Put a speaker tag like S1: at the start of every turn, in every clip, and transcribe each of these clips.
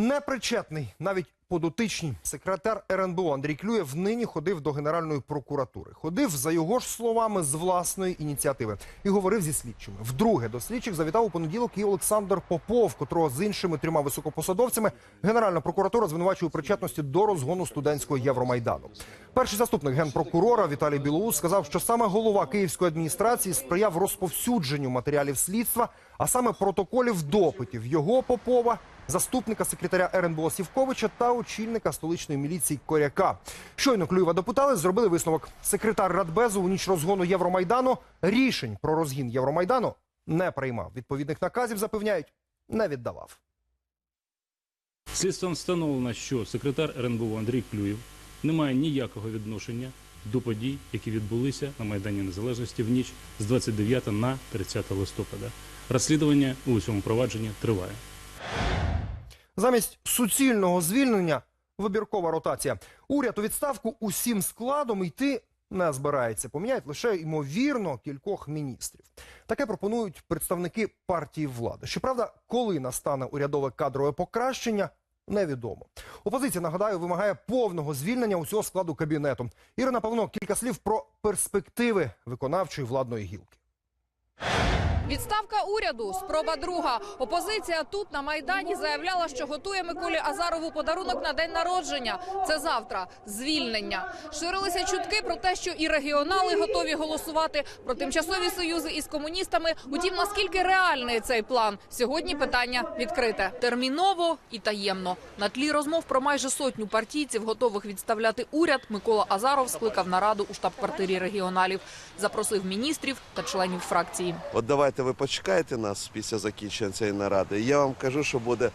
S1: Непричетний, навіть подотичний секретар РНБО Андрій Клюєв нині ходив до Генеральної прокуратури. Ходив, за його ж словами, з власної ініціативи і говорив зі слідчими. Вдруге до слідчих завітав у понеділок і Олександр Попов, котрого з іншими трьома високопосадовцями Генеральна прокуратура звинувачує у причетності до розгону студентського Євромайдану. Перший заступник генпрокурора Віталій Білоус сказав, що саме голова київської адміністрації сприяв розповсюдженню матеріалів слідства, а саме протоколів допитів його Попова заступника секретаря РНБО Сівковича та очільника столичної міліції Коряка. Щойно Клюєва допитали, зробили висновок. Секретар Радбезу у ніч розгону Євромайдану рішень про розгін Євромайдану не приймав. Відповідних наказів запевняють, не віддавав.
S2: Слідством встановлено, що секретар РНБО Андрій Клюєв не має ніякого відношення до подій, які відбулися на Майдані Незалежності в ніч з 29 на 30 листопада. Розслідування у цьому провадженні триває.
S1: Замість суцільного звільнення вибіркова ротація. Уряд у відставку усім складом йти не збирається. Поміняють лише ймовірно кількох міністрів. Таке пропонують представники партії влади. Щоправда, коли настане урядове кадрове покращення, невідомо. Опозиція, нагадаю, вимагає повного звільнення усього складу кабінету. Ірина Павло, кілька слів про перспективи виконавчої владної гілки.
S3: Відставка уряду, спроба друга. Опозиція тут на майдані заявляла, що готує Миколі Азарову подарунок на день народження. Це завтра звільнення. Ширилися чутки про те, що і регіонали готові голосувати про тимчасові союзи із комуністами. Утім, наскільки реальний цей план сьогодні питання відкрите терміново і таємно. На тлі розмов про майже сотню партійців, готових відставляти уряд. Микола Азаров скликав нараду у штаб-квартирі регіоналів, запросив міністрів та членів фракції.
S4: От давайте ви почекаєте нас після закінчення цієї наради. і Я вам кажу, що буде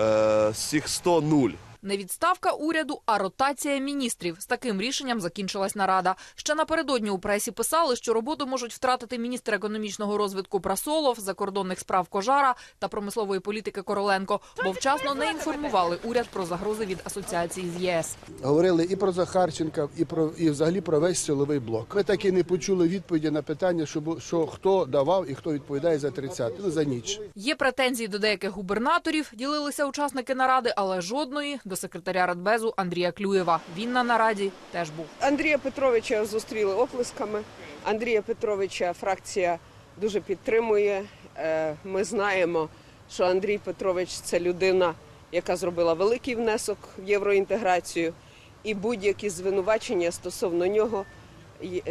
S4: е, з цих 100 нуль.
S3: Не відставка уряду, а ротація міністрів. З таким рішенням закінчилась нарада. Ще напередодні у пресі писали, що роботу можуть втратити міністр економічного розвитку Прасолов, закордонних справ Кожара та промислової політики Короленко, бо вчасно не інформували уряд про загрози від асоціації з ЄС.
S5: Говорили і про Захарченка, і про і взагалі про весь силовий блок. Ми так і не почули відповіді на питання, що, що хто давав і хто відповідає за 30, ну за ніч.
S3: Є претензії до деяких губернаторів, ділилися учасники наради, але жодної до секретаря Радбезу Андрія Клюєва. Він на нараді теж був.
S6: Андрія Петровича зустріли оплесками. Андрія Петровича фракція дуже підтримує. Е, Ми знаємо, що Андрій Петрович це людина, яка зробила великий внесок в євроінтеграцію, і будь-які звинувачення стосовно нього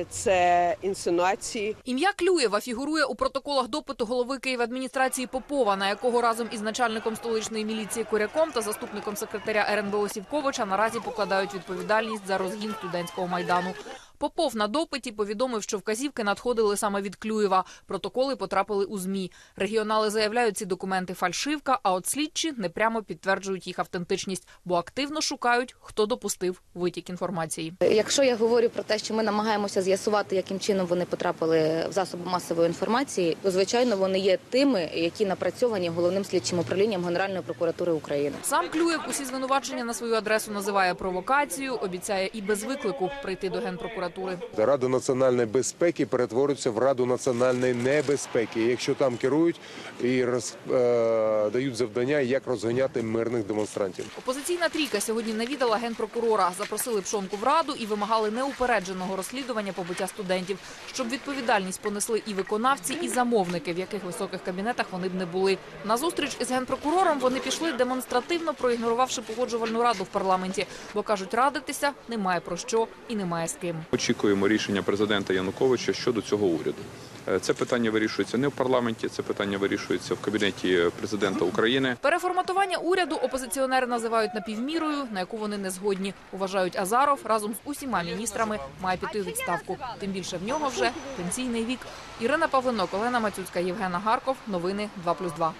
S6: це інсинуації.
S3: Ім'я Клюєва фігурує у протоколах допиту голови Київадміністрації Попова, на якого разом із начальником столичної міліції Куряком та заступником секретаря РНБО Сівковича наразі покладають відповідальність за розгін студентського майдану. Попов на допиті повідомив, що вказівки надходили саме від Клюєва. Протоколи потрапили у змі. Регіонали заявляють, ці документи фальшивка, а от слідчі непрямо підтверджують їх автентичність, бо активно шукають, хто допустив витік інформації.
S7: Якщо я говорю про те, що ми намагаємося з'ясувати, яким чином вони потрапили в засоби масової інформації, то звичайно вони є тими, які напрацьовані головним слідчим управлінням Генеральної прокуратури України.
S3: Сам Клюєв усі звинувачення на свою адресу називає провокацією, обіцяє і без виклику прийти до генпрокуратури.
S8: Рада національної безпеки перетворюється в Раду національної небезпеки. Якщо там керують і роз, е, дають завдання, як розганяти мирних демонстрантів.
S3: Опозиційна трійка сьогодні навідала генпрокурора. Запросили пшонку в раду і вимагали неупередженого розслідування побиття студентів, щоб відповідальність понесли і виконавці, і замовники, в яких високих кабінетах вони б не були. На зустріч із генпрокурором вони пішли демонстративно проігнорувавши погоджувальну раду в парламенті, бо кажуть, радитися немає про що і немає з ким.
S9: Очікуємо рішення президента Януковича щодо цього уряду. Е, Це питання вирішується не в парламенті, це питання вирішується в кабінеті президента України.
S3: Переформатування уряду опозиціонери називають напівмірою, на яку вони не згодні. Уважають Азаров разом з усіма міністрами має піти відставку. Тим більше в нього вже пенсійний вік. Ірина Павлинок, Олена Мацюцька, Євгена Гарков. Новини 2+,2.